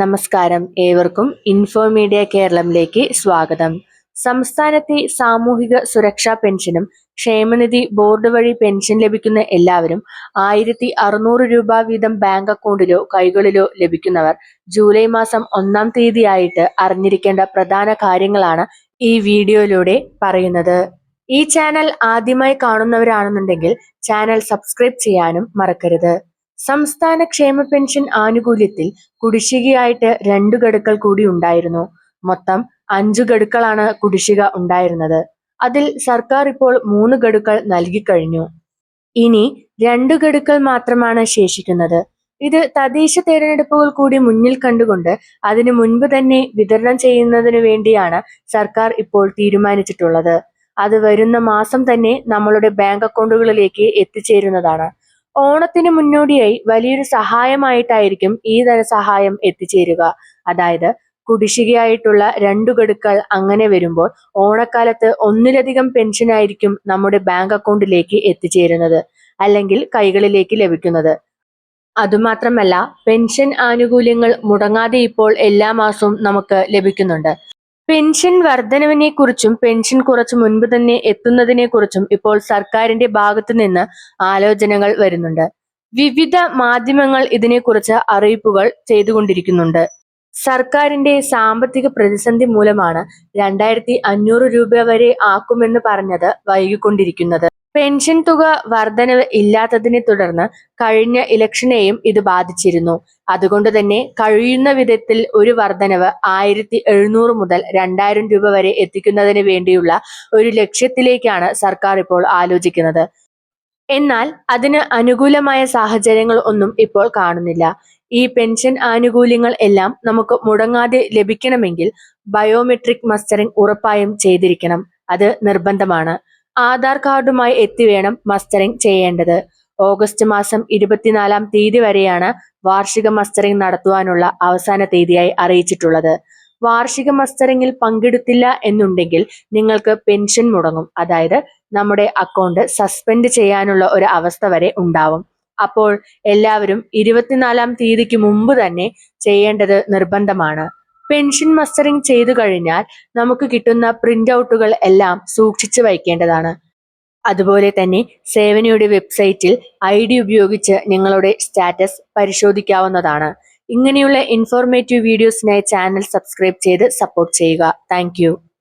നമസ്കാരം. ഏവർക്കും ഇൻഫോമീഡിയ കേരളത്തിലേക്ക് സ്വാഗതം. സംസ്ഥാനത്തെ സാമൂഹിക സുരക്ഷാ പെൻഷനും ക്ഷേമനിധി ബോർഡ് വഴി പെൻഷൻ ലഭിക്കുന്ന എല്ലാവരും ആയിരത്തി അറുന്നൂറ് രൂപ വീതം ബാങ്ക് അക്കൗണ്ടിലോ കൈകളിലോ ലഭിക്കുന്നവർ ജൂലൈ മാസം ഒന്നാം തീയതിയായിട്ട് അറിഞ്ഞിരിക്കേണ്ട പ്രധാന കാര്യങ്ങളാണ് ഈ വീഡിയോയിലൂടെ പറയുന്നത്. ഈ ചാനൽ ആദ്യമായി കാണുന്നവരാണെന്നുണ്ടെങ്കിൽ ചാനൽ സബ്സ്ക്രൈബ് ചെയ്യാനും മറക്കരുത്. സംസ്ഥാന ക്ഷേമ പെൻഷൻ ആനുകൂല്യത്തിൽ കുടിശ്ശികയായിട്ട് രണ്ടു ഗഡുക്കൾ കൂടി ഉണ്ടായിരുന്നു. മൊത്തം അഞ്ചു ഗഡുക്കളാണ് കുടിശ്ശിക ഉണ്ടായിരുന്നത്. അതിൽ സർക്കാർ ഇപ്പോൾ മൂന്ന് ഗഡുക്കൾ നൽകിക്കഴിഞ്ഞു ഇനി രണ്ടു ഗഡുക്കൾ മാത്രമാണ് ശേഷിക്കുന്നത്. ഇത് തദ്ദേശ തെരഞ്ഞെടുപ്പുകൾ കൂടി മുന്നിൽ കണ്ടുകൊണ്ട് അതിനു മുൻപ് തന്നെ വിതരണം ചെയ്യുന്നതിനു വേണ്ടിയാണ് സർക്കാർ ഇപ്പോൾ തീരുമാനിച്ചിട്ടുള്ളത്. അത് വരുന്ന മാസം തന്നെ നമ്മളുടെ ബാങ്ക് അക്കൗണ്ടുകളിലേക്ക് എത്തിച്ചേരുന്നതാണ്. ഓണത്തിന് മുന്നോടിയായി വലിയൊരു സഹായമായിട്ടായിരിക്കും ഈ ധനസഹായം എത്തിച്ചേരുക. അതായത് കുടിശ്ശികയായിട്ടുള്ള രണ്ടു ഗഡുക്കൾ അങ്ങനെ വരുമ്പോൾ ഓണക്കാലത്ത് ഒന്നിലധികം പെൻഷനായിരിക്കും നമ്മുടെ ബാങ്ക് അക്കൗണ്ടിലേക്ക് എത്തിച്ചേരുന്നത് അല്ലെങ്കിൽ കൈകളിലേക്ക് ലഭിക്കുന്നത്. അതുമാത്രമല്ല പെൻഷൻ ആനുകൂല്യങ്ങൾ മുടങ്ങാതെ ഇപ്പോൾ എല്ലാ മാസവും നമുക്ക് ലഭിക്കുന്നുണ്ട്. പെൻഷൻ വർധനവിനെ കുറിച്ചും പെൻഷൻ കുറച്ച് മുൻപ് തന്നെ എത്തുന്നതിനെ കുറിച്ചും ഇപ്പോൾ സർക്കാരിന്റെ ഭാഗത്തു നിന്ന് ആലോചനകൾ വരുന്നുണ്ട്. വിവിധ മാധ്യമങ്ങൾ ഇതിനെക്കുറിച്ച് അറിയിപ്പുകൾ ചെയ്തുകൊണ്ടിരിക്കുന്നുണ്ട്. സർക്കാരിന്റെ സാമ്പത്തിക പ്രതിസന്ധി മൂലമാണ് രണ്ടായിരത്തി അഞ്ഞൂറ് രൂപ വരെ ആക്കുമെന്ന് പറഞ്ഞത് വൈകിക്കൊണ്ടിരിക്കുന്നത്. പെൻഷൻ തുക വർധനവ് ഇല്ലാത്തതിനെ തുടർന്ന് കഴിഞ്ഞ ഇലക്ഷനെയും ഇത് ബാധിച്ചിരുന്നു. അതുകൊണ്ട് തന്നെ കഴിയുന്ന വിധത്തിൽ ഒരു വർധനവ് ആയിരത്തി എഴുന്നൂറ് മുതൽ രണ്ടായിരം രൂപ വരെ എത്തിക്കുന്നതിന് വേണ്ടിയുള്ള ഒരു ലക്ഷ്യത്തിലേക്കാണ് സർക്കാർ ഇപ്പോൾ ആലോചിക്കുന്നത്. എന്നാൽ അതിന് അനുകൂലമായ സാഹചര്യങ്ങൾ ഒന്നും ഇപ്പോൾ കാണുന്നില്ല. ഈ പെൻഷൻ ആനുകൂല്യങ്ങൾ എല്ലാം നമുക്ക് മുടങ്ങാതെ ലഭിക്കണമെങ്കിൽ ബയോമെട്രിക് മസ്റ്ററിംഗ് ഉറപ്പായും ചെയ്തിരിക്കണം. അത് നിർബന്ധമാണ്. ആധാർ കാർഡുമായി എത്തിവേണം മസ്റ്ററിംഗ് ചെയ്യേണ്ടത്. ഓഗസ്റ്റ് മാസം ഇരുപത്തിനാലാം തീയതി വരെയാണ് വാർഷിക മസ്റ്ററിംഗ് നടത്തുവാനുള്ള അവസാന തീയതിയായി അറിയിച്ചിട്ടുള്ളത്. വാർഷിക മസ്റ്ററിംഗിൽ പങ്കെടുത്തില്ല എന്നുണ്ടെങ്കിൽ നിങ്ങൾക്ക് പെൻഷൻ മുടങ്ങും. അതായത് നമ്മുടെ അക്കൗണ്ട് സസ്പെൻഡ് ചെയ്യാനുള്ള ഒരു അവസ്ഥ വരെ ഉണ്ടാവും. അപ്പോൾ എല്ലാവരും ഇരുപത്തിനാലാം തീയതിക്ക് മുമ്പ് തന്നെ ചെയ്യേണ്ടത് നിർബന്ധമാണ്. പെൻഷൻ മസ്റ്ററിംഗ് ചെയ്തു കഴിഞ്ഞാൽ നമുക്ക് കിട്ടുന്ന പ്രിന്റ് ഔട്ടുകൾ എല്ലാം സൂക്ഷിച്ചു വയ്ക്കേണ്ടതാണ്. അതുപോലെ തന്നെ സേവനയുടെ വെബ്സൈറ്റിൽ ഐ ഡി ഉപയോഗിച്ച് നിങ്ങളുടെ സ്റ്റാറ്റസ് പരിശോധിക്കാവുന്നതാണ്. ഇങ്ങനെയുള്ള ഇൻഫോർമേറ്റീവ് വീഡിയോസിനായി ചാനൽ സബ്സ്ക്രൈബ് ചെയ്ത് സപ്പോർട്ട് ചെയ്യുക. താങ്ക്